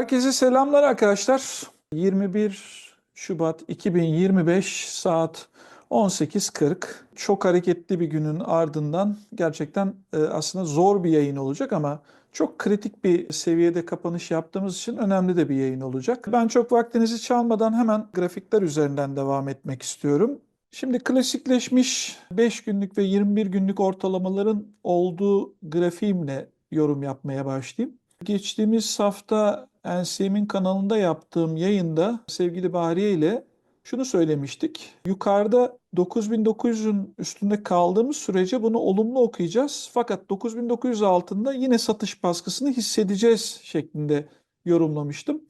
Herkese selamlar arkadaşlar. 21 Şubat 2025 saat 18.40. Çok hareketli bir günün ardından gerçekten e, aslında zor bir yayın olacak ama çok kritik bir seviyede kapanış yaptığımız için önemli de bir yayın olacak. Ben çok vaktinizi çalmadan hemen grafikler üzerinden devam etmek istiyorum. Şimdi klasikleşmiş 5 günlük ve 21 günlük ortalamaların olduğu grafiğimle yorum yapmaya başlayayım. Geçtiğimiz hafta NCM'in kanalında yaptığım yayında sevgili Bahriye ile şunu söylemiştik. Yukarıda 9900'ün üstünde kaldığımız sürece bunu olumlu okuyacağız. Fakat 9900 altında yine satış baskısını hissedeceğiz şeklinde yorumlamıştım.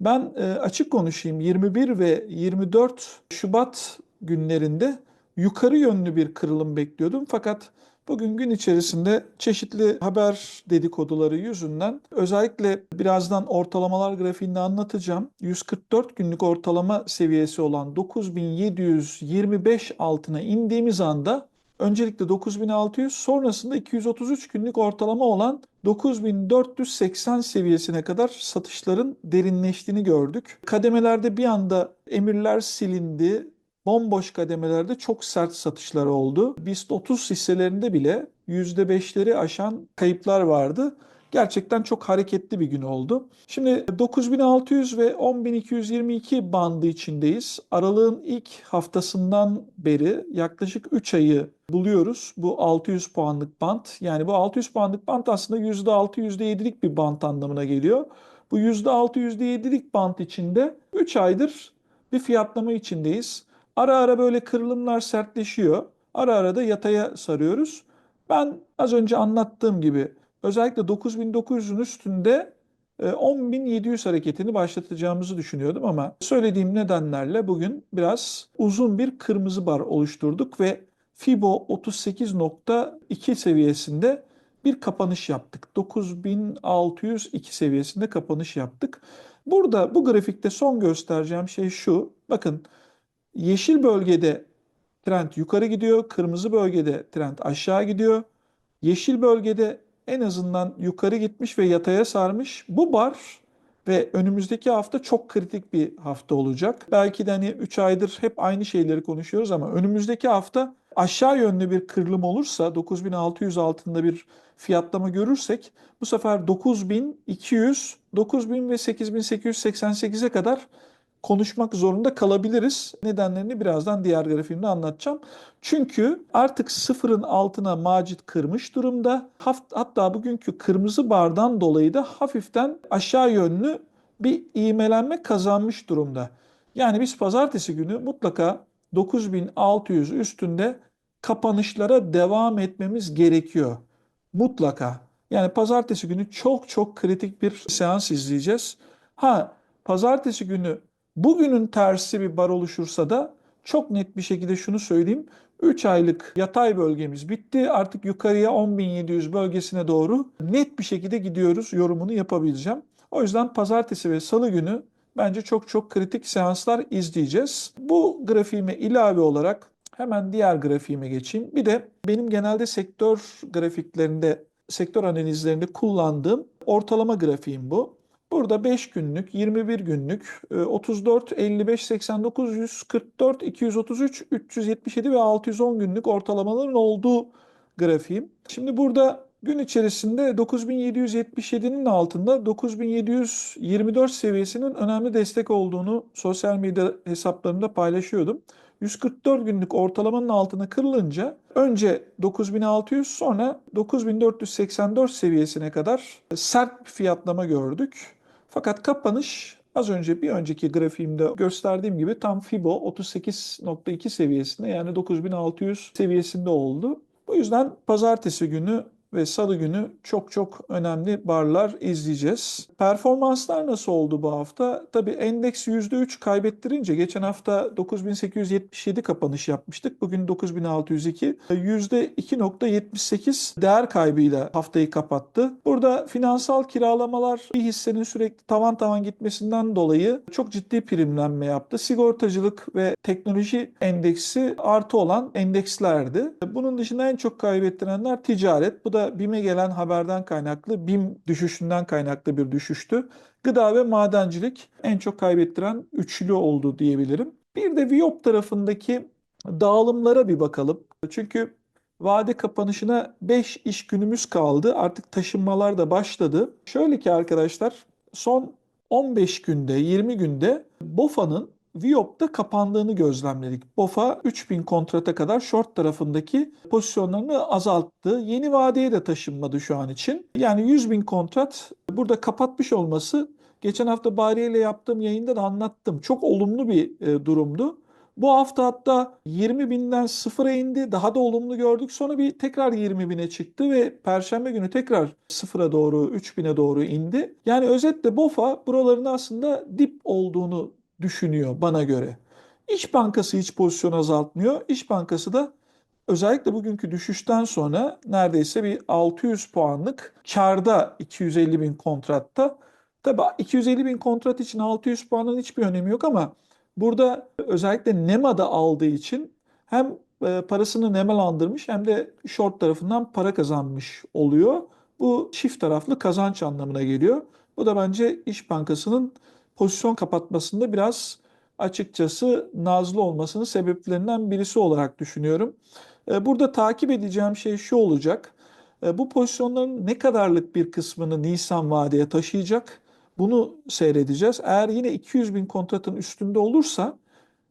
Ben e, açık konuşayım 21 ve 24 Şubat günlerinde yukarı yönlü bir kırılım bekliyordum. Fakat bugün gün içerisinde çeşitli haber dedikoduları yüzünden özellikle birazdan ortalamalar grafiğinde anlatacağım. 144 günlük ortalama seviyesi olan 9725 altına indiğimiz anda öncelikle 9600 sonrasında 233 günlük ortalama olan 9480 seviyesine kadar satışların derinleştiğini gördük. Kademelerde bir anda emirler silindi bomboş kademelerde çok sert satışlar oldu. BIST 30 hisselerinde bile %5'leri aşan kayıplar vardı. Gerçekten çok hareketli bir gün oldu. Şimdi 9600 ve 10222 bandı içindeyiz. Aralığın ilk haftasından beri yaklaşık 3 ayı buluyoruz. Bu 600 puanlık band. Yani bu 600 puanlık band aslında %6, %7'lik bir band anlamına geliyor. Bu %6, %7'lik band içinde 3 aydır bir fiyatlama içindeyiz. Ara ara böyle kırılımlar sertleşiyor. Ara ara da yataya sarıyoruz. Ben az önce anlattığım gibi özellikle 9900'ün üstünde 10.700 hareketini başlatacağımızı düşünüyordum ama söylediğim nedenlerle bugün biraz uzun bir kırmızı bar oluşturduk ve Fibo 38.2 seviyesinde bir kapanış yaptık. 9602 seviyesinde kapanış yaptık. Burada bu grafikte son göstereceğim şey şu. Bakın Yeşil bölgede trend yukarı gidiyor, kırmızı bölgede trend aşağı gidiyor. Yeşil bölgede en azından yukarı gitmiş ve yataya sarmış. Bu bar ve önümüzdeki hafta çok kritik bir hafta olacak. Belki de hani 3 aydır hep aynı şeyleri konuşuyoruz ama önümüzdeki hafta aşağı yönlü bir kırılım olursa 9600 altında bir fiyatlama görürsek bu sefer 9200, 9000 ve 8888'e kadar konuşmak zorunda kalabiliriz. Nedenlerini birazdan diğer grafiğimde anlatacağım. Çünkü artık sıfırın altına macit kırmış durumda. Hatta bugünkü kırmızı bardan dolayı da hafiften aşağı yönlü bir iğmelenme kazanmış durumda. Yani biz pazartesi günü mutlaka 9600 üstünde kapanışlara devam etmemiz gerekiyor. Mutlaka. Yani pazartesi günü çok çok kritik bir seans izleyeceğiz. Ha pazartesi günü Bugünün tersi bir bar oluşursa da çok net bir şekilde şunu söyleyeyim. 3 aylık yatay bölgemiz bitti. Artık yukarıya 10.700 bölgesine doğru net bir şekilde gidiyoruz. Yorumunu yapabileceğim. O yüzden pazartesi ve salı günü bence çok çok kritik seanslar izleyeceğiz. Bu grafiğime ilave olarak hemen diğer grafiğime geçeyim. Bir de benim genelde sektör grafiklerinde, sektör analizlerinde kullandığım ortalama grafiğim bu. Burada 5 günlük, 21 günlük, 34, 55, 89, 144, 233, 377 ve 610 günlük ortalamaların olduğu grafiğim. Şimdi burada gün içerisinde 9777'nin altında 9724 seviyesinin önemli destek olduğunu sosyal medya hesaplarımda paylaşıyordum. 144 günlük ortalamanın altına kırılınca önce 9600 sonra 9484 seviyesine kadar sert bir fiyatlama gördük. Fakat kapanış az önce bir önceki grafiğimde gösterdiğim gibi tam Fibo 38.2 seviyesinde yani 9600 seviyesinde oldu. Bu yüzden pazartesi günü ve salı günü çok çok önemli barlar izleyeceğiz. Performanslar nasıl oldu bu hafta? Tabii endeks %3 kaybettirince geçen hafta 9877 kapanış yapmıştık. Bugün 9602. %2.78 değer kaybıyla haftayı kapattı. Burada finansal kiralamalar bir hissenin sürekli tavan tavan gitmesinden dolayı çok ciddi primlenme yaptı. Sigortacılık ve teknoloji endeksi artı olan endekslerdi. Bunun dışında en çok kaybettirenler ticaret. Bu da da BİM'e gelen haberden kaynaklı, BİM düşüşünden kaynaklı bir düşüştü. Gıda ve madencilik en çok kaybettiren üçlü oldu diyebilirim. Bir de Viyop tarafındaki dağılımlara bir bakalım. Çünkü vade kapanışına 5 iş günümüz kaldı. Artık taşınmalar da başladı. Şöyle ki arkadaşlar son 15 günde, 20 günde BOFA'nın Viyop'ta kapandığını gözlemledik. BOFA 3000 kontrata kadar short tarafındaki pozisyonlarını azalttı. Yeni vadeye de taşınmadı şu an için. Yani 100 bin kontrat burada kapatmış olması geçen hafta Bariye ile yaptığım yayında da anlattım. Çok olumlu bir e, durumdu. Bu hafta hatta 20 binden sıfıra indi. Daha da olumlu gördük. Sonra bir tekrar 20 bine çıktı ve Perşembe günü tekrar sıfıra doğru 3 bine doğru indi. Yani özetle BOFA buraların aslında dip olduğunu düşünüyor bana göre. İş Bankası hiç pozisyon azaltmıyor. İş Bankası da özellikle bugünkü düşüşten sonra neredeyse bir 600 puanlık karda 250 bin kontratta. Tabii 250 bin kontrat için 600 puanın hiçbir önemi yok ama burada özellikle NEMA'da aldığı için hem e, parasını nemalandırmış hem de short tarafından para kazanmış oluyor. Bu çift taraflı kazanç anlamına geliyor. Bu da bence İş Bankası'nın pozisyon kapatmasında biraz açıkçası nazlı olmasının sebeplerinden birisi olarak düşünüyorum. E, burada takip edeceğim şey şu olacak. E, bu pozisyonların ne kadarlık bir kısmını Nisan vadeye taşıyacak? Bunu seyredeceğiz. Eğer yine 200 bin kontratın üstünde olursa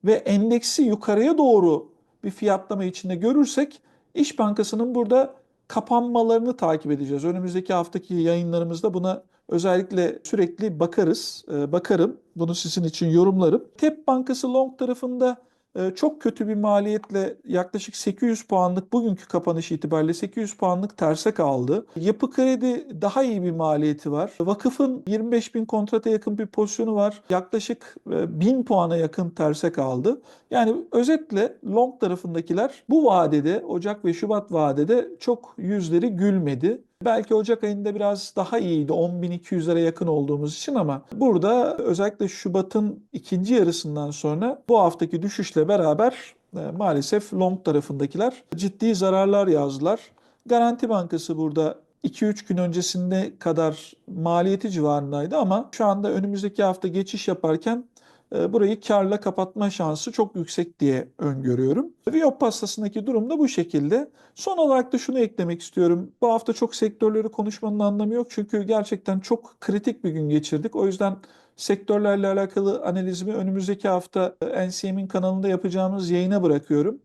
ve endeksi yukarıya doğru bir fiyatlama içinde görürsek İş Bankası'nın burada kapanmalarını takip edeceğiz. Önümüzdeki haftaki yayınlarımızda buna özellikle sürekli bakarız, e, bakarım. Bunu sizin için yorumlarım. TEP Bankası long tarafında e, çok kötü bir maliyetle yaklaşık 800 puanlık bugünkü kapanış itibariyle 800 puanlık terse kaldı. Yapı Kredi daha iyi bir maliyeti var. Vakıfın 25 bin kontrata yakın bir pozisyonu var. Yaklaşık 1000 e, puana yakın terse kaldı. Yani özetle long tarafındakiler bu vadede Ocak ve Şubat vadede çok yüzleri gülmedi. Belki Ocak ayında biraz daha iyiydi 10.200'lere yakın olduğumuz için ama burada özellikle Şubat'ın ikinci yarısından sonra bu haftaki düşüşle beraber e, maalesef long tarafındakiler ciddi zararlar yazdılar. Garanti Bankası burada 2-3 gün öncesinde kadar maliyeti civarındaydı ama şu anda önümüzdeki hafta geçiş yaparken burayı karla kapatma şansı çok yüksek diye öngörüyorum. Viyop pastasındaki durum da bu şekilde. Son olarak da şunu eklemek istiyorum. Bu hafta çok sektörleri konuşmanın anlamı yok. Çünkü gerçekten çok kritik bir gün geçirdik. O yüzden sektörlerle alakalı analizimi önümüzdeki hafta e, NCM'in kanalında yapacağımız yayına bırakıyorum.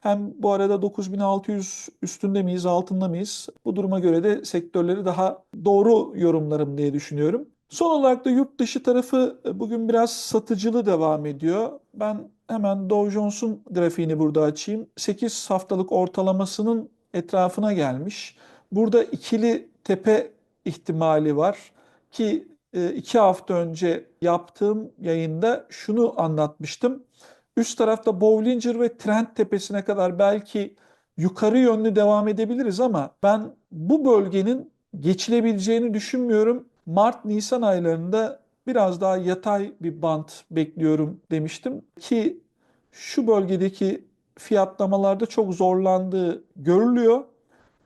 Hem bu arada 9600 üstünde miyiz, altında mıyız? Bu duruma göre de sektörleri daha doğru yorumlarım diye düşünüyorum. Son olarak da yurt dışı tarafı e, bugün biraz satıcılı devam ediyor. Ben hemen Dow Jones'un grafiğini burada açayım. 8 haftalık ortalamasının etrafına gelmiş. Burada ikili tepe ihtimali var ki e, iki hafta önce yaptığım yayında şunu anlatmıştım. Üst tarafta Bollinger ve Trend tepesine kadar belki yukarı yönlü devam edebiliriz ama ben bu bölgenin geçilebileceğini düşünmüyorum. Mart-Nisan aylarında biraz daha yatay bir bant bekliyorum demiştim ki şu bölgedeki fiyatlamalarda çok zorlandığı görülüyor.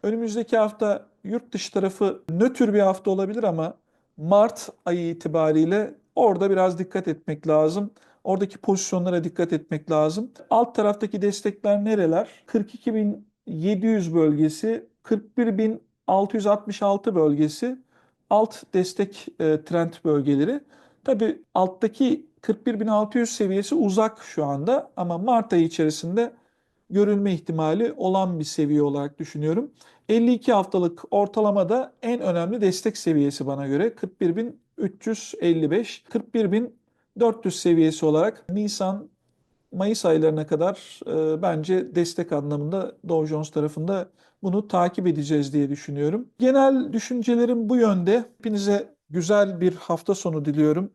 Önümüzdeki hafta yurt dışı tarafı nötr bir hafta olabilir ama Mart ayı itibariyle orada biraz dikkat etmek lazım. Oradaki pozisyonlara dikkat etmek lazım. Alt taraftaki destekler nereler? 42.700 bölgesi, 41.666 bölgesi alt destek e, trend bölgeleri. Tabi alttaki 41.600 seviyesi uzak şu anda ama Mart ayı içerisinde görülme ihtimali olan bir seviye olarak düşünüyorum. 52 haftalık ortalamada en önemli destek seviyesi bana göre 41.355, 41.400 seviyesi olarak Nisan Mayıs aylarına kadar e, bence destek anlamında Dow Jones tarafında bunu takip edeceğiz diye düşünüyorum. Genel düşüncelerim bu yönde. Hepinize güzel bir hafta sonu diliyorum.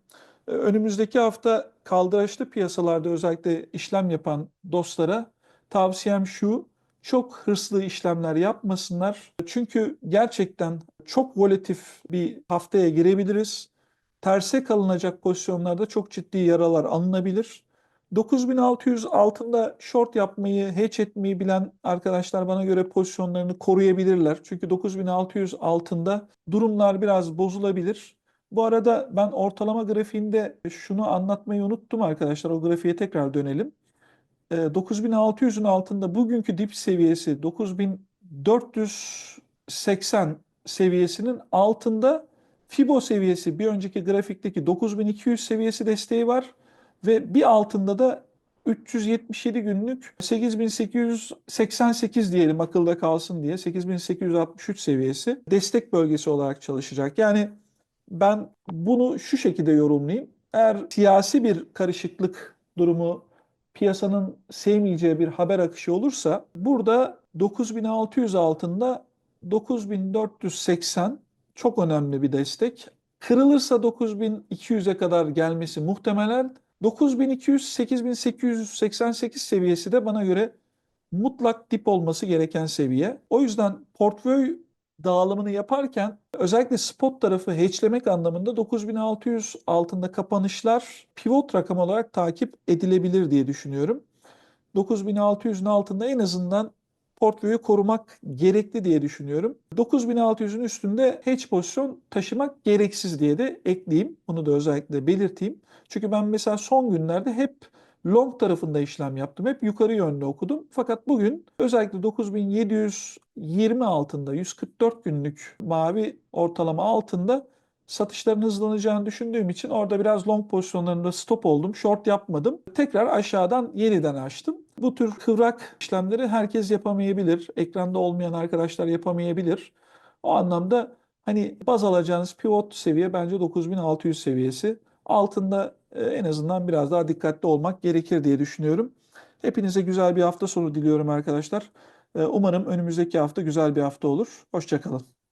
E, önümüzdeki hafta kaldıraçlı piyasalarda özellikle işlem yapan dostlara tavsiyem şu. Çok hırslı işlemler yapmasınlar. Çünkü gerçekten çok volatif bir haftaya girebiliriz. Terse kalınacak pozisyonlarda çok ciddi yaralar alınabilir. 9600 altında short yapmayı, hedge etmeyi bilen arkadaşlar bana göre pozisyonlarını koruyabilirler. Çünkü 9600 altında durumlar biraz bozulabilir. Bu arada ben ortalama grafiğinde şunu anlatmayı unuttum arkadaşlar. O grafiğe tekrar dönelim. E, 9600'ün altında bugünkü dip seviyesi 9480 seviyesinin altında Fibo seviyesi bir önceki grafikteki 9200 seviyesi desteği var ve bir altında da 377 günlük 8888 diyelim akılda kalsın diye 8863 seviyesi destek bölgesi olarak çalışacak. Yani ben bunu şu şekilde yorumlayayım. Eğer siyasi bir karışıklık durumu piyasanın sevmeyeceği bir haber akışı olursa burada 9600 altında 9480 çok önemli bir destek. Kırılırsa 9200'e kadar gelmesi muhtemelen 9200-8888 seviyesi de bana göre mutlak dip olması gereken seviye. O yüzden portföy dağılımını yaparken özellikle spot tarafı hedgelemek anlamında 9600 altında kapanışlar pivot rakam olarak takip edilebilir diye düşünüyorum. 9600'ün altında en azından portföyü korumak gerekli diye düşünüyorum. 9600'ün üstünde hedge pozisyon taşımak gereksiz diye de ekleyeyim. Bunu da özellikle belirteyim. Çünkü ben mesela son günlerde hep long tarafında işlem yaptım. Hep yukarı yönlü okudum. Fakat bugün özellikle 9720 altında 144 günlük mavi ortalama altında satışların hızlanacağını düşündüğüm için orada biraz long pozisyonlarında stop oldum. Short yapmadım. Tekrar aşağıdan yeniden açtım. Bu tür kıvrak işlemleri herkes yapamayabilir. Ekranda olmayan arkadaşlar yapamayabilir. O anlamda hani baz alacağınız pivot seviye bence 9600 seviyesi. Altında e, en azından biraz daha dikkatli olmak gerekir diye düşünüyorum. Hepinize güzel bir hafta sonu diliyorum arkadaşlar. E, Umarım önümüzdeki hafta güzel bir hafta olur. Hoşçakalın.